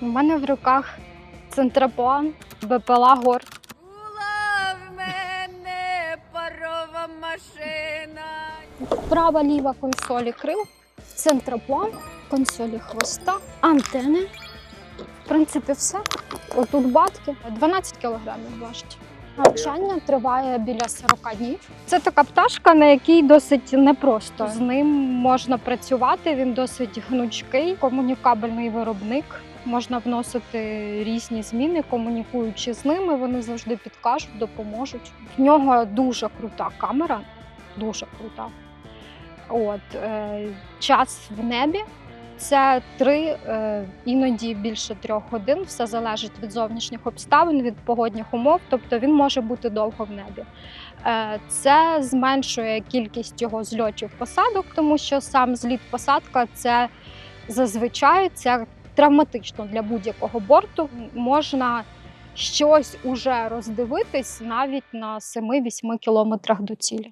У мене в руках центроплан БПЛА Гор. Була в мене парова машина. Права ліва консолі крил, центроплан, консолі хвоста, антени. В принципі, все. Отут батки 12 кілограмів важить. Навчання триває біля 40 днів. Це така пташка, на якій досить непросто. З ним можна працювати. Він досить гнучкий, комунікабельний виробник. Можна вносити різні зміни, комунікуючи з ними. Вони завжди підкажуть, допоможуть. В нього дуже крута камера, дуже крута. От е, час в небі це три, е, іноді більше трьох годин. Все залежить від зовнішніх обставин, від погодних умов. Тобто він може бути довго в небі. Е, це зменшує кількість його зльотів посадок, тому що сам зліт посадка це зазвичай це травматично для будь-якого борту. Можна щось уже роздивитись навіть на 7-8 кілометрах до цілі.